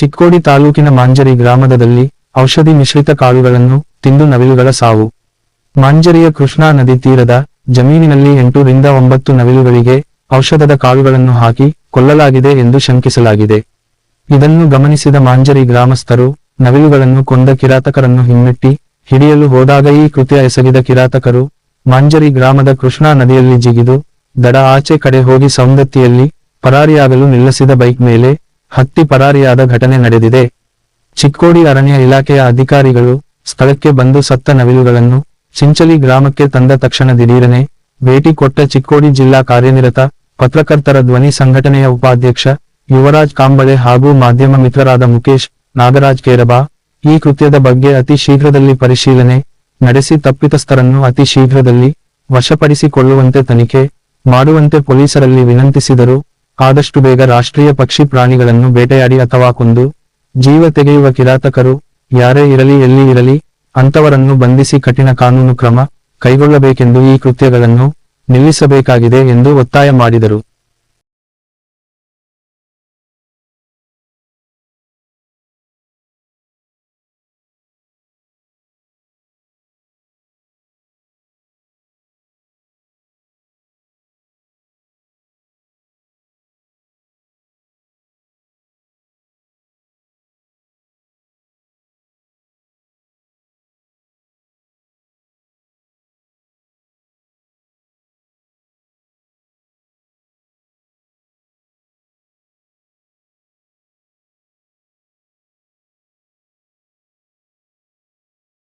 ಚಿಕ್ಕೋಡಿ ತಾಲೂಕಿನ ಮಾಂಜರಿ ಗ್ರಾಮದಲ್ಲಿ ಔಷಧಿ ಮಿಶ್ರಿತ ಕಾಳುಗಳನ್ನು ತಿಂದು ನವಿಲುಗಳ ಸಾವು. ಮಾಂಜರಿಯ ಕೃಷ್ಣಾ ನದಿ ತೀರದ ಜಮೀನಿನಲ್ಲಿ ಎಂಟು ರಿಂದ ಒಂಬತ್ತು ನವಿಲುಗಳಿಗೆ ಔಷಧದ ಕಾಳುಗಳನ್ನು ಹಾಕಿ ಕೊಲ್ಲಲಾಗಿದೆ ಎಂದು ಶಂಕಿಸಲಾಗಿದೆ. ಇದನ್ನು ಗಮನಿಸಿದ ಮಾಂಜರಿ ಗ್ರಾಮಸ್ಥರು ನವಿಲುಗಳನ್ನು ಕೊಂದ ಕಿರಾತಕರನ್ನು ಹಿಮ್ಮೆಟ್ಟಿ ಹಿಡಿಯಲು ಹೋದಾಗ ಈ ಕೃತ್ಯ ಎಸಗಿದ ಕಿರಾತಕರು ಮಾಂಜರಿ ಗ್ರಾಮದ ಕೃಷ್ಣಾ ನದಿಯಲ್ಲಿ ಜಿಗಿದು ದಡ ಆಚೆ ಕಡೆ ಹೋಗಿ ಸೌಂದತ್ತಿಯಲ್ಲಿ ಪರಾರಿಯಾಗಲು ನಿಲ್ಲಿಸಿದ ಬೈಕ್ ಮೇಲೆ ಹತ್ತಿ ಪರಾರಿಯಾದ ಘಟನೆ ನಡೆದಿದೆ. ಚಿಕ್ಕೋಡಿ ಅರಣ್ಯ ಇಲಾಖೆಯ ಅಧಿಕಾರಿಗಳು ಸ್ಥಳಕ್ಕೆ ಬಂದು ಸತ್ತ ನವಿಲುಗಳನ್ನು ಚಿಂಚಲಿ ಗ್ರಾಮಕ್ಕೆ ತಂದ ತಕ್ಷಣ ದಿಢೀರನೆ ಭೇಟಿ ಕೊಟ್ಟ ಚಿಕ್ಕೋಡಿ ಜಿಲ್ಲಾ ಕಾರ್ಯನಿರತ ಪತ್ರಕರ್ತರ ಧ್ವನಿ ಸಂಘಟನೆಯ ಉಪಾಧ್ಯಕ್ಷ ಯುವರಾಜ್ ಕಾಂಬಳೆ ಹಾಗೂ ಮಾಧ್ಯಮ ಮಿತ್ರರಾದ ಮುಖೇಶ್ ನಾಗರಾಜ್ ಕೇರಬಾ ಈ ಕೃತ್ಯದ ಬಗ್ಗೆ ಅತಿ ಶೀಘ್ರದಲ್ಲಿ ಪರಿಶೀಲನೆ ನಡೆಸಿ ತಪ್ಪಿತಸ್ಥರನ್ನು ಅತಿ ಶೀಘ್ರದಲ್ಲಿ ವಶಪಡಿಸಿಕೊಳ್ಳುವಂತೆ ತನಿಖೆ ಮಾಡುವಂತೆ ಪೊಲೀಸರಲ್ಲಿ ವಿನಂತಿಸಿದರು. ಆದಷ್ಟು ಬೇಗ ರಾಷ್ಟ್ರೀಯ ಪಕ್ಷಿ ಪ್ರಾಣಿಗಳನ್ನು ಬೇಟೆಯಾಡಿ ಅಥವಾ ಕೊಂದು ಜೀವ ತೆಗೆಯುವ ಕಿರಾತಕರು ಯಾರೇ ಇರಲಿ ಎಲ್ಲಿ ಇರಲಿ ಅಂತವರನ್ನು ಬಂಧಿಸಿ ಕಠಿಣ ಕಾನೂನು ಕ್ರಮ ಕೈಗೊಳ್ಳಬೇಕೆಂದು ಈ ಕೃತ್ಯಗಳನ್ನು ನಿಲ್ಲಿಸಬೇಕಾಗಿದೆ ಎಂದು ಒತ್ತಾಯ ಮಾಡಿದರು.